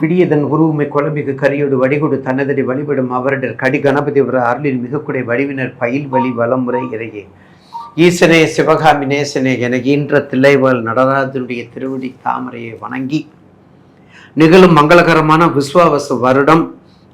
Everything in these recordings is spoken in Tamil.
பிடியதன் உருவுமை குழம்பிக்கு கரியோடு வடிகொடு தன்னதடி வழிபடும் அவரிடர் கடி கணபதி வர அருளின் மிகக்குடை வடிவினர் பயில் வழி வளமுறை இறையே. ஈசனே சிவகாமி நேசனே என ஈன்ற தில்லைவாள் நடராஜனுடைய திருவடி தாமரையை வணங்கி. நிகழும் மங்களகரமான விஸ்வாவச வருடம்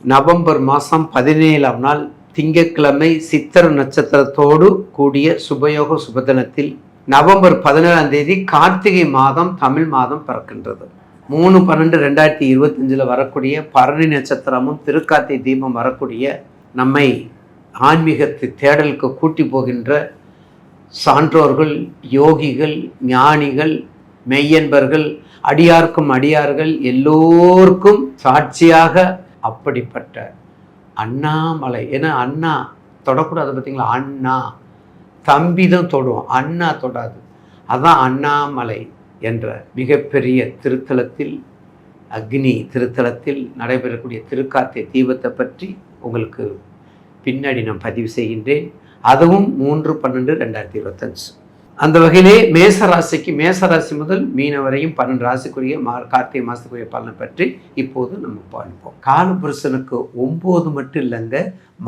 நவம்பர் மாதம் பதினேழாம் நாள் திங்கட்கிழமை சித்திர நட்சத்திரத்தோடு கூடிய சுபயோக சுபதினத்தில் நவம்பர் பதினேழாம் தேதி கார்த்திகை மாதம் தமிழ் மாதம் பிறக்கின்றது. மூணு பன்னெண்டு ரெண்டாயிரத்தி இருபத்தஞ்சில் வரக்கூடிய பரணி நட்சத்திரமும் திருக்காத்தி தீபம் வரக்கூடிய நம்மை ஆன்மீகத்தை தேடலுக்கு கூட்டி போகின்ற சான்றோர்கள் யோகிகள் ஞானிகள் மெய்யன்பர்கள் அடியார்க்கும் அடியார்கள் எல்லோருக்கும் சாட்சியாக அப்படிப்பட்ட அண்ணாமலை. ஏன்னா அண்ணா தொடக்கூடாது பார்த்தீங்களா? அண்ணா. தம்பி தான் தொடும் அண்ணா தொடாது. அதான் அண்ணாமலை. என்ற மிகப்பெரிய திருத்தலத்தில் அக்னி திருத்தலத்தில் நடைபெறக்கூடிய திருக்கார்த்திகை தீபத்தை பற்றி உங்களுக்கு பின்னாடி நான் பதிவு செய்கின்றேன். அதுவும் மூன்று பன்னெண்டு ரெண்டாயிரத்தி இருபத்தஞ்சு. அந்த வகையிலே மேச ராசிக்கு மேச ராசி முதல் மீன வரையும் பன்னெண்டு ராசிக்குரிய மா கார்த்திகை மாதத்துக்குரிய பலனை பற்றி இப்போது நம்ம பார்ப்போம். காலபுருஷனுக்கு ஒம்பது மட்டும் இல்லைங்க.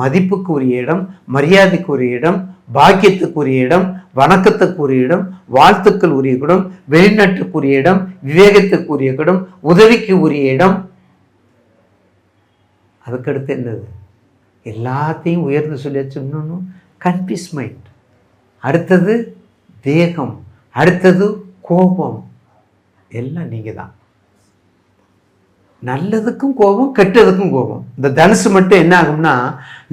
மதிப்புக்கு ஒரு இடம் மரியாதைக்கு ஒரு இடம் பாக்கியத்துக்குரிய இடம் வணக்கத்துக்குரிய இடம் வாழ்த்துக்கள் உரிய இடம் வெளிநாட்டுக்குரிய இடம் விவேகத்துக்குரிய இடம் உதவிக்கு உரிய இடம். அதுக்கடுத்து என்னது? எல்லாத்தையும் உயர்ந்து சொல்லியாச்சு இன்னொன்று கன்ஃபியூஸ் மைண்ட் அடுத்தது தேகம் அடுத்தது கோபம். எல்லாம் நீங்கள் தான் நல்லதுக்கும் கோபம் கெட்டதுக்கும் கோபம். இந்த தனுசு மட்டும் என்ன ஆகும்னா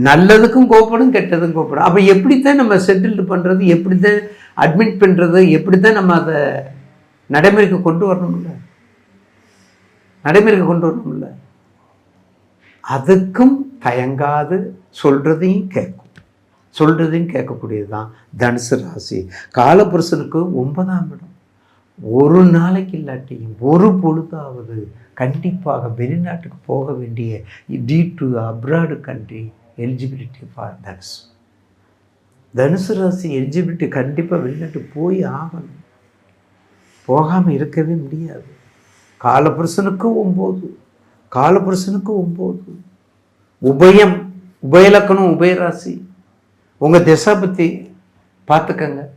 நல்லதுக்கும் கோபப்படும் கெட்டதுக்கும் கோபப்படும். அப்போ எப்படித்தான் நம்ம செட்டில்டு பண்ணுறது எப்படி தான் அட்மிட் பண்ணுறது எப்படி தான் நம்ம அதை நடைமுறைக்கு கொண்டு வரணும்ல? நடைமுறைக்கு கொண்டு வரணும்ல? அதுக்கும் தயங்காது சொல்கிறதையும் கேட்கும். சொல்கிறதையும் கேட்கக்கூடியது தான் தனுசு ராசி. காலபுருஷனுக்கு ஒன்பதாம் இடம். ஒரு நாளைக்கு இல்லாட்டியும் ஒரு பொழுதாவது கண்டிப்பாக வெளிநாட்டுக்கு போக வேண்டிய டி to abroad country eligibility for தனுசு. தனுசு ராசி எலிஜிபிலிட்டி கண்டிப்பாக வெளிநாட்டுக்கு போய் ஆகணும். போகாமல் இருக்கவே முடியாது. காலபுருஷனுக்கு ஒம்பது. காலபுருஷனுக்கு ஒம்பது. உபயம் உபயலக்கணம் உபயராசி. உங்கள் திசை பற்றி பார்த்துக்கங்க.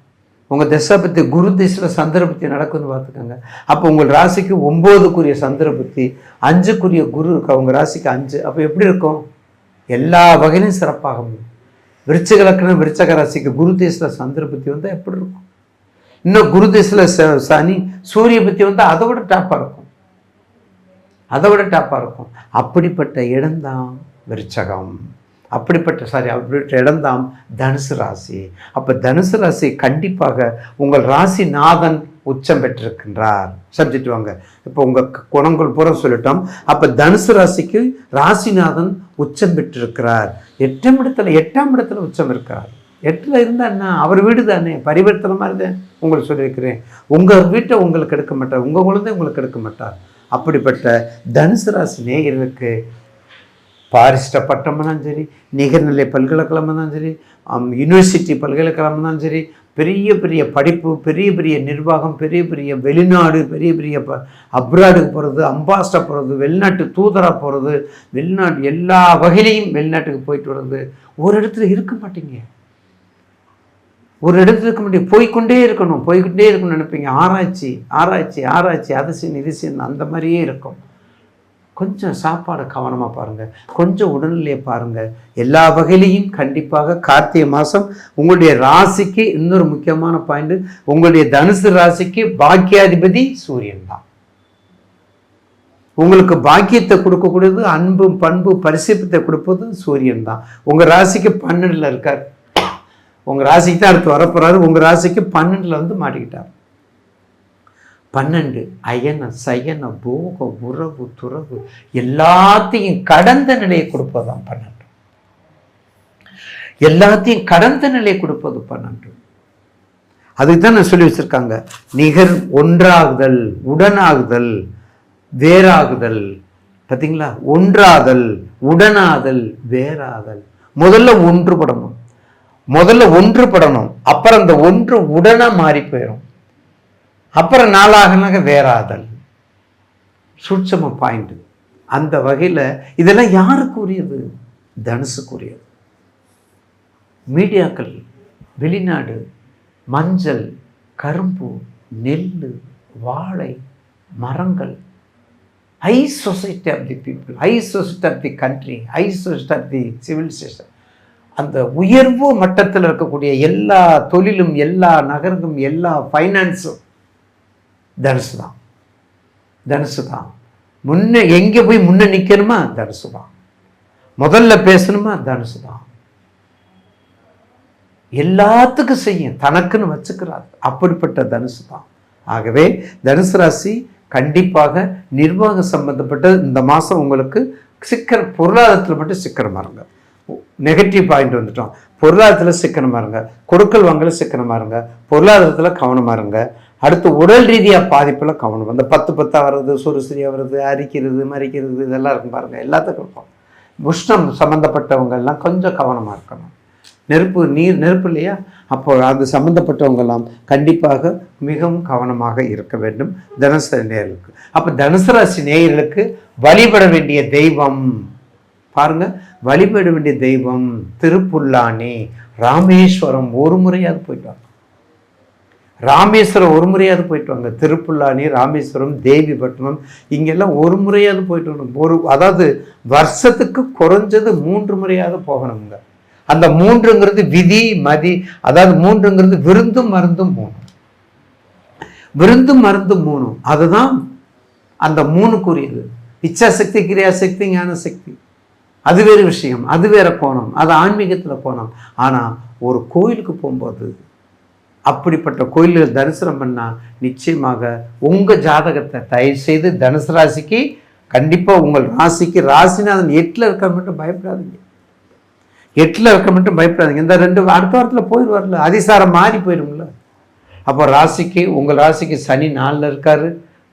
உங்கள் திசை பற்றி குரு திசையில் சந்திர பற்றி நடக்குதுன்னு பார்த்துக்கோங்க. அப்போ உங்கள் ராசிக்கு ஒம்போதுக்குரிய சந்திர அஞ்சுக்குரிய குரு இருக்கு? உங்கள் ராசிக்கு அஞ்சு. அப்போ எப்படி இருக்கும்? எல்லா வகையிலும் சிறப்பாக முடியும். விருச்சக லக்கணம் விருச்சக ராசிக்கு குரு தேசில் சந்திர வந்தால் எப்படி இருக்கும்? இன்னும் குரு தேசில் சனி சூரிய பற்றி வந்தால் அதை விட டாப்பாக இருக்கும். அதை விட டாப்பாக இருக்கும். அப்படிப்பட்ட இடம்தான் விருச்சகம். அப்படிப்பட்ட சாரி அப்படிப்பட்ட இடம்தான் தனுசு ராசி. அப்போ தனுசு ராசி கண்டிப்பாக உங்கள் ராசி நாதன் உச்சம் பெற்றிருக்கின்றார். சப்ஜெக்ட் வாங்க. இப்போ உங்கள் குணங்கள் பூரா சொல்லிட்டோம். அப்போ தனுசு ராசிக்கு ராசிநாதன் உச்சம் பெற்றிருக்கிறார். எட்டாம் இடத்துல எட்டாம் இடத்துல உச்சம் இருக்கிறார் எட்டில் இருந்தால் என்ன? அவர் வீடு தானே. பரிவர்த்தனமாக இருந்தேன் உங்களுக்கு சொல்லியிருக்கிறேன். உங்கள் வீட்டை உங்களுக்கு எடுக்க மாட்டார். உங்கள் குழந்தை உங்களுக்கு எடுக்க மாட்டார். அப்படிப்பட்ட தனுசு ராசி நேயர்களுக்கு பாரிஸ்ட பட்டம்னாலும் சரி நிகர்நிலை பல்கலைக்கழகம் இருந்தாலும் சரி யூனிவர்சிட்டி பல்கலைக்கழகம் இருந்தாலும் சரி பெரிய பெரிய படிப்பு பெரிய பெரிய நிர்வாகம் பெரிய பெரிய வெளிநாடு பெரிய பெரிய ப அப்ராடுக்கு போகிறது அம்பாஸ்டர் போகிறது வெளிநாட்டு தூதராக போகிறது வெளிநாடு எல்லா வகையிலையும் வெளிநாட்டுக்கு போயிட்டு வர்றது ஒரு இடத்துல இருக்க மாட்டீங்க. ஒரு இடத்துல இருக்க முடியும் போய்கொண்டே இருக்கணும். போய்கொண்டே இருக்கணும்னு நினைப்பீங்க. ஆராய்ச்சி ஆராய்ச்சி ஆராய்ச்சி அதிசயம் நிதிசயம் அந்த மாதிரியே இருக்கும். கொஞ்சம் சாப்பாடை கவனமாக பாருங்கள் கொஞ்சம் உடல்நிலையை பாருங்கள் எல்லா வகையிலையும் கண்டிப்பாக கார்த்திகை மாதம் உங்களுடைய ராசிக்கு இன்னொரு முக்கியமான பாயிண்ட் உங்களுடைய தனுசு ராசிக்கு பாக்கியாதிபதி சூரியன் தான். உங்களுக்கு பாக்கியத்தை கொடுக்கக்கூடியது அன்பு பண்பு பரிசுப்பத்தை கொடுப்பது சூரியன் தான். உங்கள் ராசிக்கு பன்னெண்டில் இருக்கார். உங்கள் ராசிக்கு தான் அடுத்து வரப்போகிறாரு உங்கள் ராசிக்கு பன்னெண்டில் வந்து மாட்டிக்கிட்டார். பன்னெண்டு அயன சயன போக உறவு துறவு எல்லாத்தையும் கடந்த நிலையை கொடுப்பதுதான் பன்னெண்டு. எல்லாத்தையும் கடந்த நிலையை கொடுப்பது பன்னெண்டு. அதுக்கு தான் நான் சொல்லி வச்சிருக்காங்க. நிகர் ஒன்றாகுதல் உடனாகுதல் வேறாகுதல். பார்த்தீங்களா ஒன்றாதல் உடனாதல் வேறாதல். முதல்ல ஒன்றுபடணும். முதல்ல ஒன்றுபடணும். அப்புறம் அந்த ஒன்று உடனே மாறி போயிடும் அப்புறம் நாளாகனாக வேறாதல். சூட்சம பாயிண்ட் அந்த வகையில் இதெல்லாம் யாருக்குரியது? தனுசுக்குரியது. மீடியாக்கள் வெளிநாடு மஞ்சள் கரும்பு நெல் வாழை மரங்கள் high society of the people high society of the country high society of the civilisation அந்த உயர்வு மட்டத்தில் இருக்கக்கூடிய எல்லா தொழிலும் எல்லா நகரங்களும் எல்லா ஃபைனான்ஸும் தனுசு தான். தனுசு தான். முன்ன எங்கே போய் முன்ன நிற்கணுமா தனுசு தான். முதல்ல பேசணுமா? தனுசு தான். எல்லாத்துக்கும் செய்யும். தனக்குன்னு வச்சுக்கிறார். அப்படிப்பட்ட தனுசு தான். ஆகவே தனுசு ராசி கண்டிப்பாக நிர்வாகம் சம்பந்தப்பட்ட இந்த மாதம் உங்களுக்கு சிக்கன் பொருளாதாரத்தில் மட்டும் சிக்கனமாக இருங்க. நெகட்டிவ் பாயிண்ட் வந்துட்டோம். பொருளாதாரத்தில் சிக்கனமாக இருங்க. கொடுக்கல் வாங்கல சிக்கனமாக இருங்க. பொருளாதாரத்தில் கவனமாக இருங்க. அடுத்து உடல் ரீதியாக பாதிப்பில் கவனம். அந்த பத்து பத்தாக வர்றது சுறுசுரியாக வர்றது அரிக்கிறது மறிக்கிறது இதெல்லாம் இருக்கும் பாருங்கள் எல்லாத்துக்கும் இருக்கும். உஷ்ணம் சம்மந்தப்பட்டவங்க எல்லாம் கொஞ்சம் கவனமாக இருக்கணும். நெருப்பு நீர் நெருப்பு இல்லையா? அப்போ அது சம்மந்தப்பட்டவங்கெல்லாம் கண்டிப்பாக மிகவும் கவனமாக இருக்க வேண்டும். தனுசு நேயர்களுக்கு. அப்போ தனுசு ராசி நேயர்களுக்கு வழிபட வேண்டிய தெய்வம். பாருங்க. வழிபட வேண்டிய தெய்வம் திருப்புல்லானி ராமேஸ்வரம் ஒரு முறையாவது போயிட்டு வாங்க. ராமேஸ்வரம் ஒரு முறையாவது போயிட்டு வாங்க. திருப்புல்லானி ராமேஸ்வரம் தேவிப்பட்டினம் இங்கெல்லாம் ஒரு முறையாவது போயிட்டு வரணும். ஒரு அதாவது வருஷத்துக்கு குறைஞ்சது மூன்று முறையாவது போகணுங்க அந்த மூன்றுங்கிறது விதி மதி அதாவது மூன்றுங்கிறது விருந்தும் மருந்தும் மூணு விருந்தும் மருந்தும் மூணு அதுதான் அந்த மூணுக்குரியது. இச்சாசக்தி கிரியாசக்தி ஞானசக்தி. அது வேறு விஷயம். அது வேற கோணம். அது ஆன்மீகத்தில் கோணம். ஆனால் ஒரு கோயிலுக்கு போகும்போது அப்படிப்பட்ட கோயில்கள் தரிசனம் பண்ணால் நிச்சயமாக உங்கள் ஜாதகத்தை தயவு செய்து தனுசு ராசிக்கு கண்டிப்பாக உங்கள் ராசிக்கு ராசிநாதன் எட்டில் இருக்க மட்டும் பயப்படாதீங்க. எட்டில் இருக்க மட்டும் பயப்படாதீங்க. இந்த ரெண்டு அடுத்த வாரத்தில் போயிடுவார்ல அதிசாரம் மாறி போயிடும்ல அப்போ ராசிக்கு உங்கள் ராசிக்கு சனி நாளில் இருக்கார்.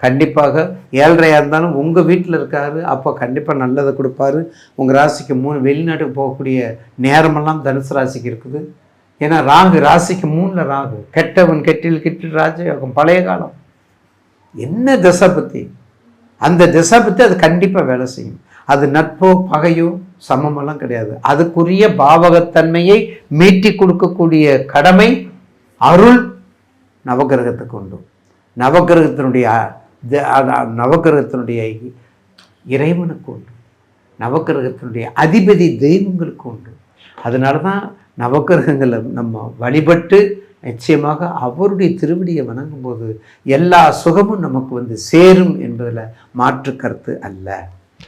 கண்டிப்பாக ஏழ்றையாக இருந்தாலும் உங்கள் வீட்டில் இருக்காரு. அப்போ கண்டிப்பாக நல்லதை கொடுப்பாரு. உங்கள் ராசிக்கு மூணு வெளிநாட்டுக்கு போகக்கூடிய நேரமெல்லாம் தனுசு ராசிக்கு இருக்குது. ஏன்னா ராகு ராசிக்கு மூணில் ராகு. கெட்டவன் கெட்டில் கெட்டில் ராஜயோகம் பழைய காலம். என்ன திசை பற்றி அந்த திசை பற்றி அது கண்டிப்பாக வேலை செய்யும். அது நட்போ பகையோ சமமெல்லாம் கிடையாது. அதுக்குரிய பாவகத்தன்மையை மீட்டி கொடுக்கக்கூடிய கடமை அருள் நவகிரகத்துக்கு உண்டு. நவகிரகத்தினுடைய நவகிரகத்தினுடைய இறைவனுக்கு உண்டு. நவகிரகத்தினுடைய அதிபதி தெய்வங்களுக்கு உண்டு. அதனால தான் நவக்கிரகங்களை நம்ம வழிபட்டு நிச்சயமாக அவருடைய திருவடியை வணங்கும்போது எல்லா சுகமும் நமக்கு வந்து சேரும் என்பதில் மாற்று கருத்து அல்ல.